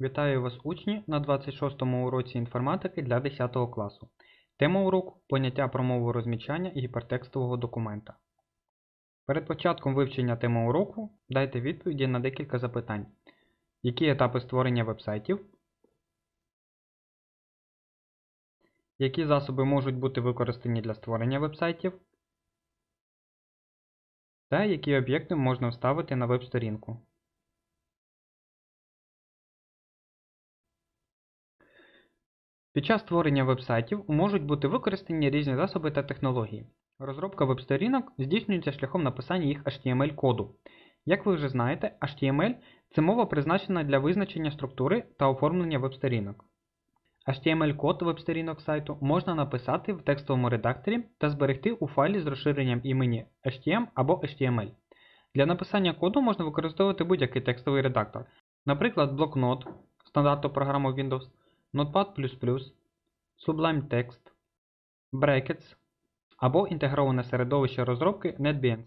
Вітаю вас, учні, на 26-му уроці інформатики для 10 класу. Тема уроку – поняття промову розмічання гіпертекстового документа. Перед початком вивчення теми уроку дайте відповіді на декілька запитань. Які етапи створення вебсайтів? Які засоби можуть бути використані для створення вебсайтів? Та які об'єкти можна вставити на веб-сторінку? Під час створення вебсайтів можуть бути використані різні засоби та технології. Розробка веб-сторінок здійснюється шляхом написання їх HTML-коду. Як ви вже знаєте, HTML – це мова призначена для визначення структури та оформлення веб-сторінок. HTML-код веб-сторінок сайту можна написати в текстовому редакторі та зберегти у файлі з розширенням імені HTML або HTML. Для написання коду можна використовувати будь-який текстовий редактор, наприклад, блокнот стандарту програми Windows, Notepad++, Sublime Text, Brackets або інтегроване середовище розробки NetBeans.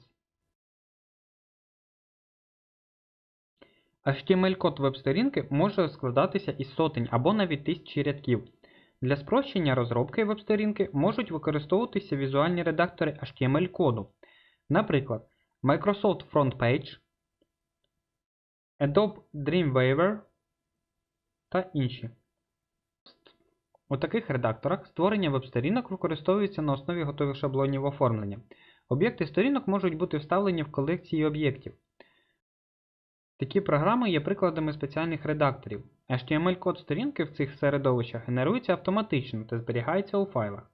HTML-код веб-сторінки може складатися із сотень або навіть тисячі рядків. Для спрощення розробки веб-сторінки можуть використовуватися візуальні редактори HTML-коду, наприклад, Microsoft FrontPage, Adobe Dreamweaver та інші. У таких редакторах створення веб-сторінок використовується на основі готових шаблонів оформлення. Об'єкти сторінок можуть бути вставлені в колекції об'єктів. Такі програми є прикладами спеціальних редакторів. HTML-код сторінки в цих середовищах генерується автоматично та зберігається у файлах.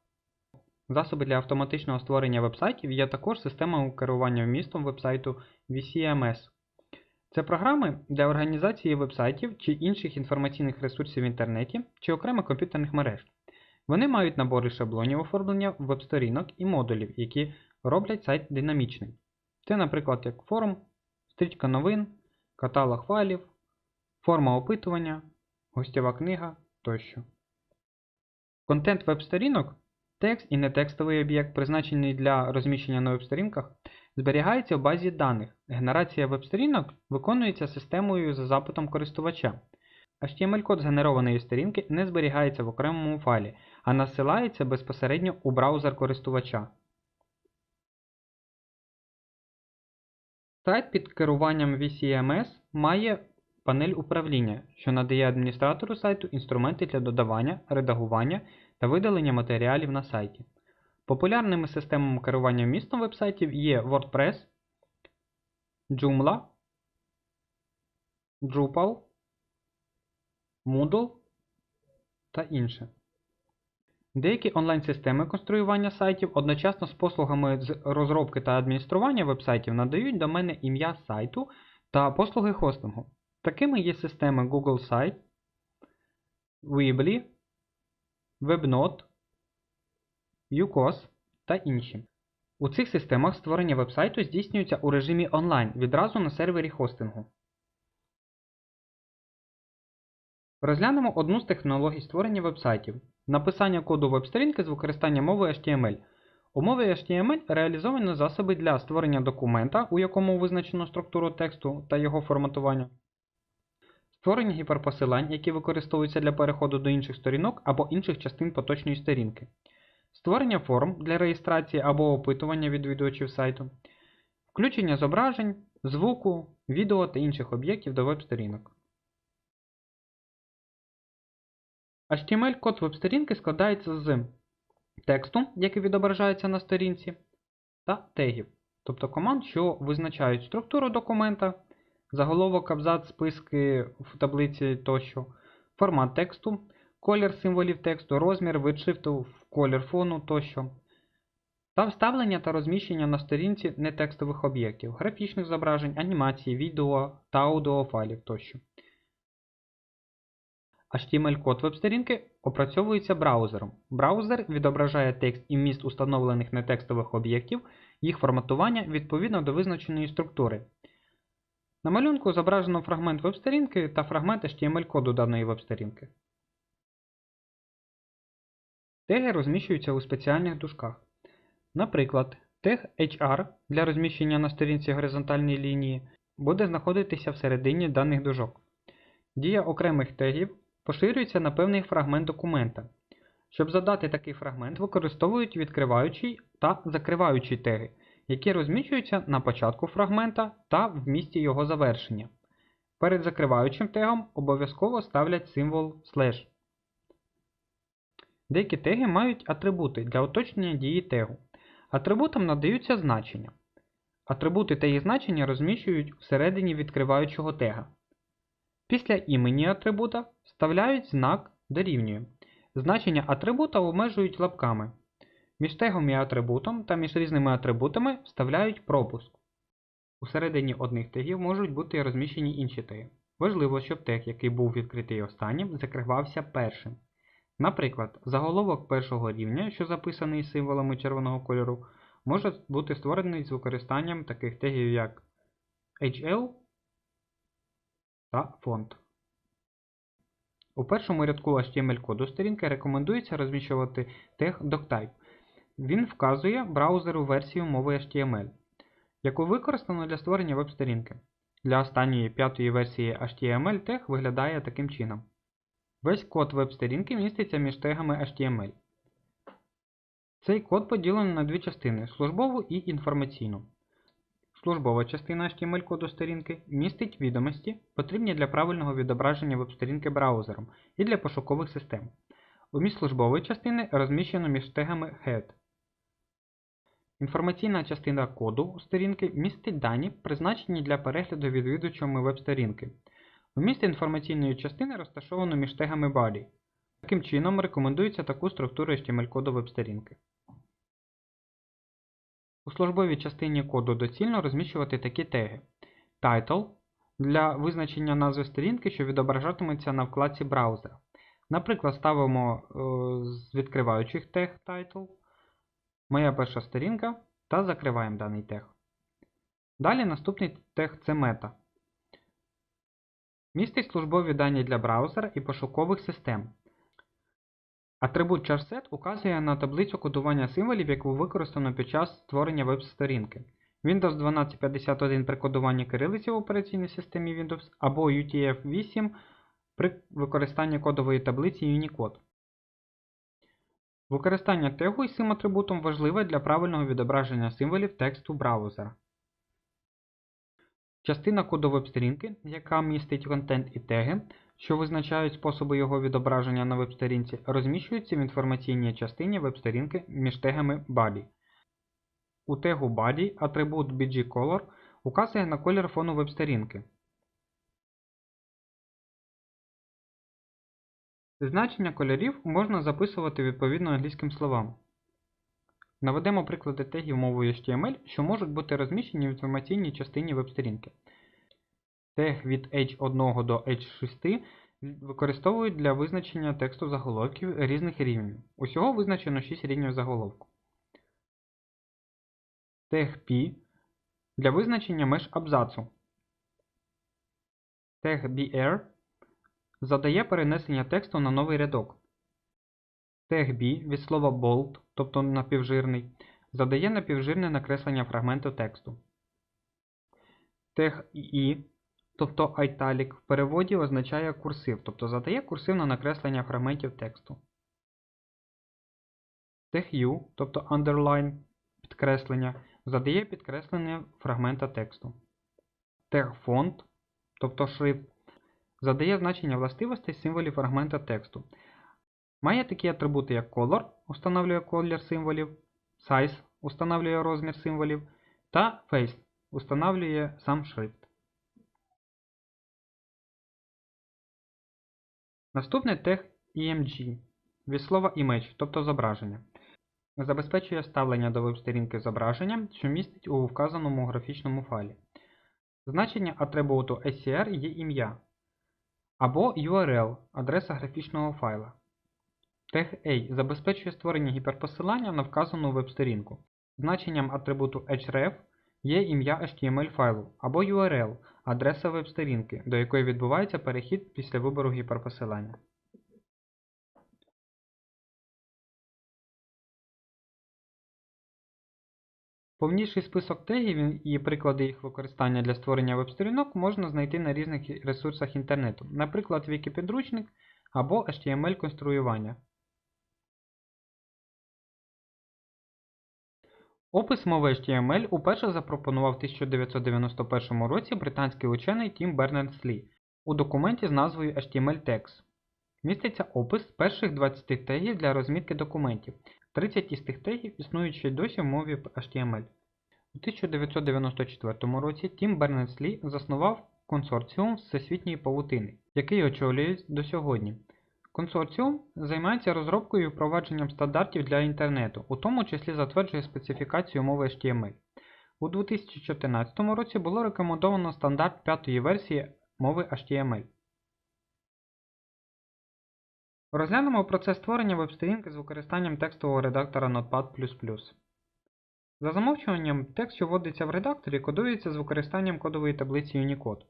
Засоби для автоматичного створення вебсайтів є також система керування вмістом вебсайту VCMS. Це програми для організації вебсайтів чи інших інформаційних ресурсів в інтернеті чи окремих комп'ютерних мереж. Вони мають набори шаблонів оформлення веб-сторінок і модулів, які роблять сайт динамічним. Це, наприклад, як форум, стрічка новин, каталог файлів, форма опитування, гостєва книга тощо. Контент веб-сторінок текст і нетекстовий об'єкт, призначений для розміщення на веб-сторінках, зберігається в базі даних. Генерація веб-сторінок виконується системою за запитом користувача. HTML-код згенерованої сторінки не зберігається в окремому файлі, а насилається безпосередньо у браузер користувача. Сайт під керуванням VCMS має панель управління, що надає адміністратору сайту інструменти для додавання, редагування та видалення матеріалів на сайті. Популярними системами керування вмістом вебсайтів є WordPress, Joomla, Drupal, Moodle та інше. Деякі онлайн-системи конструювання сайтів одночасно з послугами з розробки та адміністрування вебсайтів надають домени ім'я сайту та послуги хостингу. Такими є системи Google Site, Weebly, Webnode, UCOS та інші. У цих системах створення вебсайту здійснюється у режимі онлайн відразу на сервері хостингу. Розглянемо одну з технологій створення вебсайтів написання коду веб-сторінки з використанням мови HTML. У мові HTML реалізовано засоби для створення документа, у якому визначено структуру тексту та його форматування, створення гіперпосилань, які використовуються для переходу до інших сторінок або інших частин поточної сторінки, створення форм для реєстрації або опитування відвідувачів сайту, включення зображень, звуку, відео та інших об'єктів до веб-сторінок. HTML-код веб-сторінки складається з тексту, який відображається на сторінці, та тегів, тобто команд, що визначають структуру документа, заголовок, абзац, списки в таблиці тощо, формат тексту, колір символів тексту, розмір, вид шрифту, колір фону тощо, та вставлення та розміщення на сторінці нетекстових об'єктів, графічних зображень, анімації, відео та аудіофайлів тощо. HTML-код веб-сторінки опрацьовується браузером. Браузер відображає текст і вміст установлених нетекстових об'єктів, їх форматування відповідно до визначеної структури. На малюнку зображено фрагмент веб-сторінки та фрагмент HTML-коду даної веб-сторінки. Теги розміщуються у спеціальних дужках. Наприклад, тег HR для розміщення на сторінці горизонтальній лінії буде знаходитися всередині даних дужок. Дія окремих тегів поширюється на певний фрагмент документа. Щоб задати такий фрагмент, використовують відкриваючий та закриваючий теги, які розміщуються на початку фрагмента та в місці його завершення. Перед закриваючим тегом обов'язково ставлять символ слеш. Деякі теги мають атрибути для уточнення дії тегу. Атрибутам надаються значення. Атрибути та їх значення розміщують всередині відкриваючого тега. Після імені атрибута вставляють знак дорівнює. Значення атрибута обмежують лапками. Між тегом і атрибутом та між різними атрибутами вставляють пропуск. Усередині одних тегів можуть бути розміщені інші теги. Важливо, щоб тег, який був відкритий останнім, закривався першим. Наприклад, заголовок першого рівня, що записаний символами червоного кольору, може бути створений з використанням таких тегів, як HL та фонд. У першому рядку HTML-коду сторінки рекомендується розміщувати тег doctype. Він вказує браузеру версію мови HTML, яку використано для створення веб-сторінки. Для останньої п'ятої версії HTML тег виглядає таким чином. Весь код веб-сторінки міститься між тегами HTML. Цей код поділений на дві частини службову і інформаційну. Службова частина HTML-коду сторінки містить відомості, потрібні для правильного відображення веб-сторінки браузером і для пошукових систем. Уміст службової частини розміщено між тегами head. Інформаційна частина коду сторінки містить дані, призначені для перегляду відвідувачами веб-сторінки. Вміст інформаційної частини розташовано між тегами body. Таким чином рекомендується таку структуру HTML-коду веб-сторінки. У службовій частині коду доцільно розміщувати такі теги. Title для визначення назви сторінки, що відображатиметься на вкладці браузера. Наприклад, ставимо е, з відкриваючих тег title, Моя перша сторінка та закриваємо даний тег. Далі наступний тег це мета. Містить службові дані для браузера і пошукових систем. Атрибут charset указує на таблицю кодування символів, яку використано під час створення веб-сторінки. Windows 1251 при кодуванні кирилиці в операційній системі Windows або UTF-8 при використанні кодової таблиці Unicode. Використання тегу із цим атрибутом важливе для правильного відображення символів тексту браузера. Частина коду веб-сторінки, яка містить контент і теги, що визначають способи його відображення на веб-сторінці, розміщується в інформаційній частині веб-сторінки між тегами body. У тегу body атрибут BGColor указує на колір фону веб-сторінки. Значення кольорів можна записувати відповідно англійським словам. Наведемо приклади тегів мовою HTML, що можуть бути розміщені в інформаційній частині веб-сторінки. Тег від H1 до H6 використовують для визначення тексту заголовків різних рівнів. Усього визначено 6 рівнів заголовку. Тег P для визначення меж абзацу. Тег BR задає перенесення тексту на новий рядок. Тег B від слова bold, тобто напівжирний, задає напівжирне накреслення фрагменту тексту. Тег I, тобто italic, в переводі означає курсив, тобто задає курсивне накреслення фрагментів тексту. Тег U, тобто underline, підкреслення, задає підкреслення фрагмента тексту. Тег font, тобто шрифт, задає значення властивостей символів фрагмента тексту. Має такі атрибути, як color, установлює колір символів, size установлює розмір символів, та face установлює сам шрифт. Наступний тег EMG від слова image, тобто зображення. Забезпечує ставлення до веб-сторінки зображення, що містить у вказаному графічному файлі. Значення атрибуту SCR є ім'я або URL адреса графічного файла. Тег A забезпечує створення гіперпосилання на вказану веб-сторінку. Значенням атрибуту href є ім'я HTML файлу або URL адреса веб-сторінки, до якої відбувається перехід після вибору гіперпосилання. Повніший список тегів і приклади їх використання для створення веб-сторінок можна знайти на різних ресурсах інтернету, наприклад, Вікіпідручник або HTML-конструювання. Опис мови HTML уперше запропонував в 1991 році британський учений Тім Бернерс-Лі у документі з назвою HTML Tags. Міститься опис перших 20 тегів для розмітки документів. 30 із тих тегів існують ще й досі в мові HTML. У 1994 році Тім Бернерс-Лі заснував консорціум Всесвітньої павутини, який очолює до сьогодні. Консорціум займається розробкою і впровадженням стандартів для інтернету, у тому числі затверджує специфікацію мови HTML. У 2014 році було рекомендовано стандарт п'ятої версії мови HTML. Розглянемо процес створення веб-сторінки з використанням текстового редактора Notepad++. За замовчуванням, текст, що вводиться в редакторі, кодується з використанням кодової таблиці Unicode.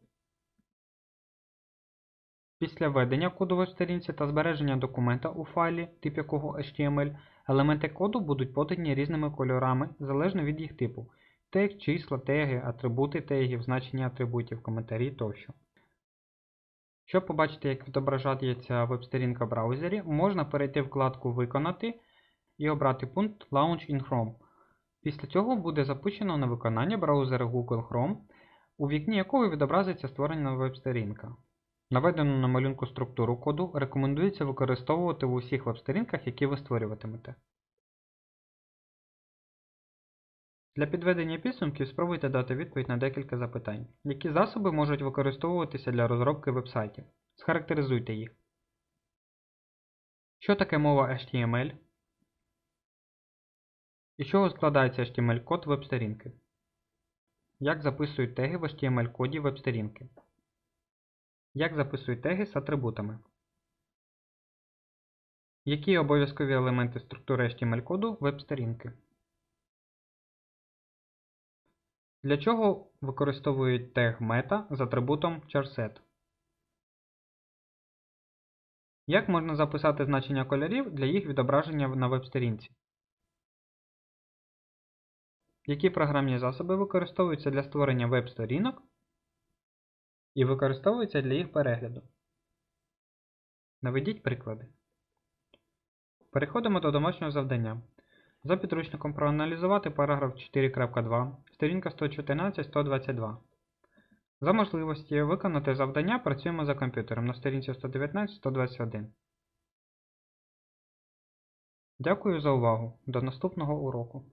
Після введення коду веб-сторінці та збереження документа у файлі, тип якого HTML, елементи коду будуть подані різними кольорами залежно від їх типу тег, числа, теги, атрибути тегів, значення атрибутів, коментарі тощо. Щоб побачити, як відображається веб-сторінка в браузері, можна перейти в вкладку Виконати і обрати пункт Launch in Chrome. Після цього буде запущено на виконання браузера Google Chrome, у вікні якого відобразиться створена веб-сторінка. Наведену на малюнку структуру коду рекомендується використовувати в усіх веб-сторінках, які ви створюватимете. Для підведення підсумків спробуйте дати відповідь на декілька запитань. Які засоби можуть використовуватися для розробки веб-сайтів? Схарактеризуйте їх. Що таке мова HTML? Із чого складається HTML-код веб-сторінки? Як записують теги в HTML-коді веб-сторінки? Як записують теги з атрибутами? Які обов'язкові елементи структури HTML-коду веб-сторінки? Для чого використовують тег мета з атрибутом charset? Як можна записати значення кольорів для їх відображення на веб-сторінці? Які програмні засоби використовуються для створення веб-сторінок і використовуються для їх перегляду? Наведіть приклади. Переходимо до домашнього завдання. За підручником проаналізувати параграф 4.2, сторінка 114-122. За можливості виконати завдання працюємо за комп'ютером на сторінці 119-121. Дякую за увагу. До наступного уроку.